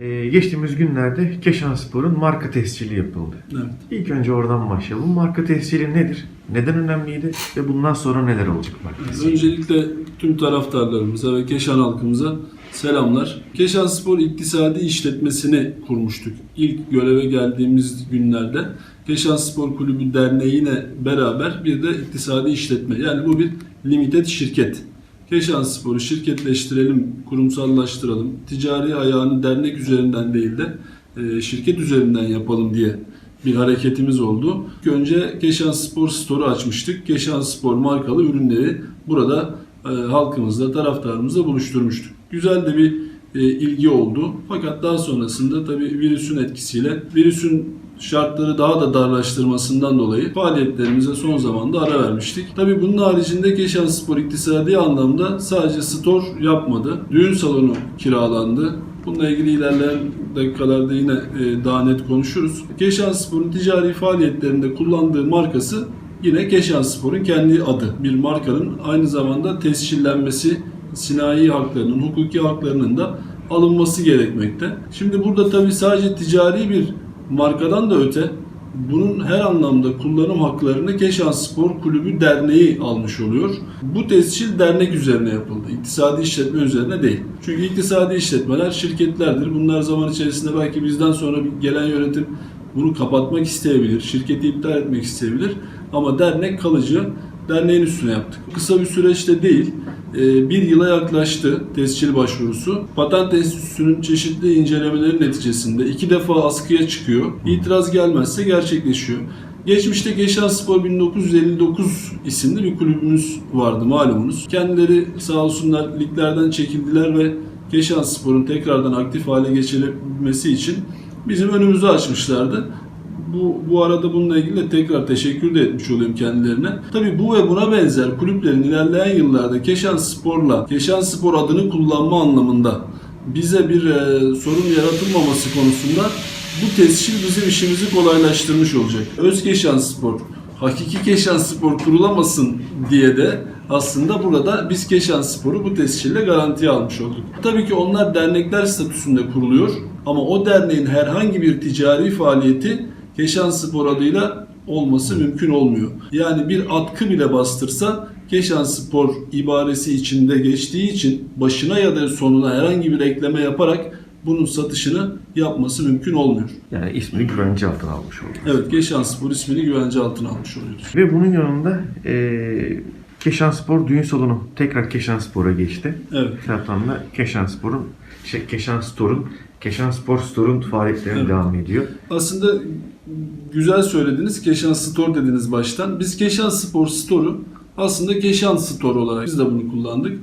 Ee, geçtiğimiz günlerde Keşanspor'un marka tescili yapıldı. Evet. İlk önce oradan başlayalım. Marka tescili nedir? Neden önemliydi? Ve bundan sonra neler olacak marka tescili? Öncelikle tüm taraftarlarımıza ve Keşan halkımıza selamlar. Keşan Spor İktisadi İşletmesini kurmuştuk. İlk göreve geldiğimiz günlerde Keşan Spor Kulübü Derneği'yle beraber bir de iktisadi işletme. Yani bu bir limited şirket. Keşan Spor'u şirketleştirelim, kurumsallaştıralım, ticari ayağını dernek üzerinden değil de e, şirket üzerinden yapalım diye bir hareketimiz oldu. Önce Keşan Spor Store'u açmıştık. Keşan Spor markalı ürünleri burada e, halkımızla, taraftarımızla buluşturmuştuk. Güzel de bir ilgi oldu. Fakat daha sonrasında tabii virüsün etkisiyle, virüsün şartları daha da darlaştırmasından dolayı faaliyetlerimize son zamanda ara vermiştik. Tabii bunun haricinde Keşan Spor iktisadi anlamda sadece store yapmadı. Düğün salonu kiralandı. Bununla ilgili ilerleyen dakikalarda yine e, daha net konuşuruz. Keşan Spor'un ticari faaliyetlerinde kullandığı markası yine Keşan Spor'un kendi adı. Bir markanın aynı zamanda tescillenmesi, sinayi haklarının, hukuki haklarının da alınması gerekmekte. Şimdi burada tabii sadece ticari bir markadan da öte bunun her anlamda kullanım haklarını Keşan Spor Kulübü Derneği almış oluyor. Bu tescil dernek üzerine yapıldı. İktisadi işletme üzerine değil. Çünkü iktisadi işletmeler şirketlerdir. Bunlar zaman içerisinde belki bizden sonra gelen yönetim bunu kapatmak isteyebilir, şirketi iptal etmek isteyebilir. Ama dernek kalıcı, derneğin üstüne yaptık. Kısa bir süreçte değil, bir yıla yaklaştı tescil başvurusu. Patent Enstitüsü'nün çeşitli incelemeleri neticesinde iki defa askıya çıkıyor. İtiraz gelmezse gerçekleşiyor. Geçmişte Keşan Spor 1959 isimli bir kulübümüz vardı malumunuz. Kendileri sağ olsunlar liglerden çekildiler ve Keşan Spor'un tekrardan aktif hale geçirebilmesi için bizim önümüzü açmışlardı. Bu, bu arada bununla ilgili de tekrar teşekkür de etmiş olayım kendilerine. Tabii bu ve buna benzer kulüplerin ilerleyen yıllarda Keşan Spor'la Keşan Spor adını kullanma anlamında bize bir e, sorun yaratılmaması konusunda bu tescil bizim işimizi kolaylaştırmış olacak. Özkeşan Spor, hakiki Keşan Spor kurulamasın diye de aslında burada biz Keşan Spor'u bu tescille garantiye almış olduk. Tabii ki onlar dernekler statüsünde kuruluyor ama o derneğin herhangi bir ticari faaliyeti Keşan Spor adıyla olması mümkün olmuyor. Yani bir atkı bile bastırsa Keşan Spor ibaresi içinde geçtiği için başına ya da sonuna herhangi bir ekleme yaparak bunun satışını yapması mümkün olmuyor. Yani ismini güvence altına almış oldu. Evet Keşan Spor ismini güvence altına almış oluyoruz. Ve bunun yanında e, Keşanspor düğün salonu tekrar Keşanspor'a geçti. Evet. Taraftan da Keşanspor'un, şey, Keşanstor'un, Keşanspor Store'un faaliyetlerine Evet. devam ediyor. Aslında güzel söylediniz. Keşan Store dediniz baştan. Biz Keşan Spor Store'u aslında Keşan Store olarak biz de bunu kullandık.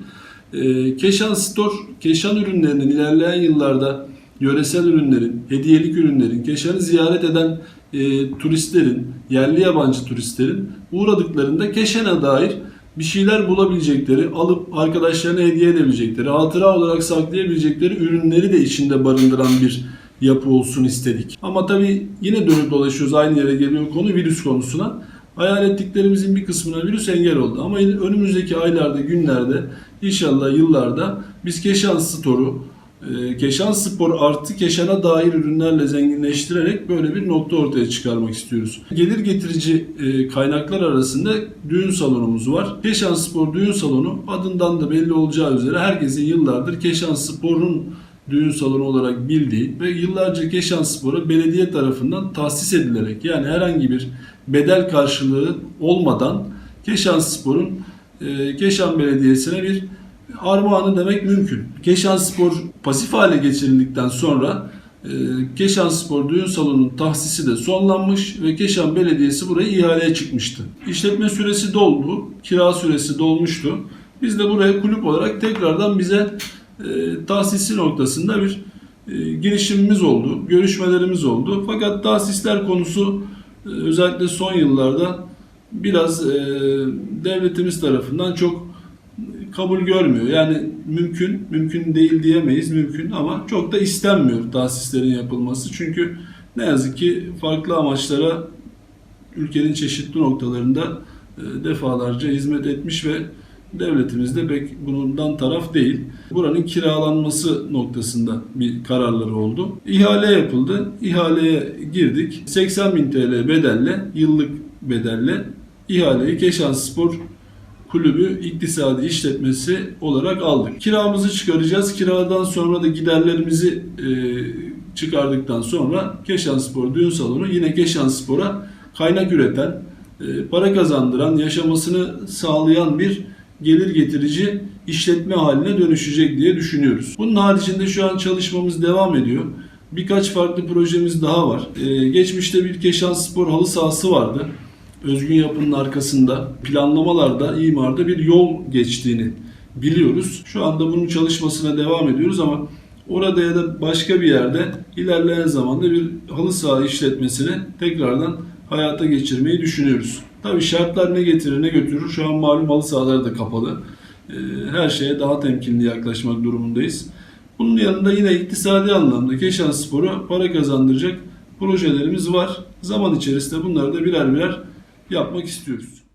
Ee, Keşan Store, Keşan ürünlerinin ilerleyen yıllarda yöresel ürünlerin, hediyelik ürünlerin, Keşan'ı ziyaret eden e, turistlerin, yerli yabancı turistlerin uğradıklarında Keşan'a dair bir şeyler bulabilecekleri, alıp arkadaşlarına hediye edebilecekleri, hatıra olarak saklayabilecekleri ürünleri de içinde barındıran bir yapı olsun istedik. Ama tabii yine dönüp dolaşıyoruz aynı yere geliyor konu virüs konusuna. Hayal ettiklerimizin bir kısmına virüs engel oldu. Ama önümüzdeki aylarda, günlerde, inşallah yıllarda biz Keşan Store'u, Keşan Spor artı Keşan'a dair ürünlerle zenginleştirerek böyle bir nokta ortaya çıkarmak istiyoruz. Gelir getirici e, kaynaklar arasında düğün salonumuz var. Keşan Spor düğün salonu adından da belli olacağı üzere herkesin yıllardır Keşan Spor'un düğün salonu olarak bildiği ve yıllarca Keşan Spor'a belediye tarafından tahsis edilerek yani herhangi bir bedel karşılığı olmadan Keşan Spor'un e, Keşan Belediyesi'ne bir armağanı demek mümkün. Keşan Spor pasif hale geçirildikten sonra e, Keşan Spor düğün salonunun tahsisi de sonlanmış ve Keşan Belediyesi buraya ihaleye çıkmıştı. İşletme süresi doldu, kira süresi dolmuştu. Biz de buraya kulüp olarak tekrardan bize e, tahsisi noktasında bir e, girişimimiz oldu, görüşmelerimiz oldu. Fakat tahsisler konusu e, özellikle son yıllarda biraz e, devletimiz tarafından çok kabul görmüyor. Yani mümkün, mümkün değil diyemeyiz, mümkün ama çok da istenmiyor tahsislerin yapılması. Çünkü ne yazık ki farklı amaçlara ülkenin çeşitli noktalarında e, defalarca hizmet etmiş ve Devletimiz de pek bundan taraf değil. Buranın kiralanması noktasında bir kararları oldu. İhale yapıldı. İhaleye girdik. 80 bin TL bedelle, yıllık bedelle ihaleyi Keşan Spor kulübü iktisadi işletmesi olarak aldık. Kiramızı çıkaracağız. Kiradan sonra da giderlerimizi e, çıkardıktan sonra Keşan Spor Düğün Salonu yine Keşan Spor'a kaynak üreten, e, para kazandıran, yaşamasını sağlayan bir gelir getirici işletme haline dönüşecek diye düşünüyoruz. Bunun haricinde şu an çalışmamız devam ediyor. Birkaç farklı projemiz daha var. E, geçmişte bir Keşan Spor halı sahası vardı. Özgün yapının arkasında planlamalarda, imarda bir yol geçtiğini biliyoruz. Şu anda bunun çalışmasına devam ediyoruz ama orada ya da başka bir yerde ilerleyen zamanda bir halı saha işletmesini tekrardan hayata geçirmeyi düşünüyoruz. Tabii şartlar ne getirir ne götürür. Şu an malum halı sahalar da kapalı. Ee, Her şeye daha temkinli yaklaşmak durumundayız. Bunun yanında yine iktisadi anlamda Keşan Spor'a para kazandıracak projelerimiz var. Zaman içerisinde bunları da birer birer yapmak istiyoruz.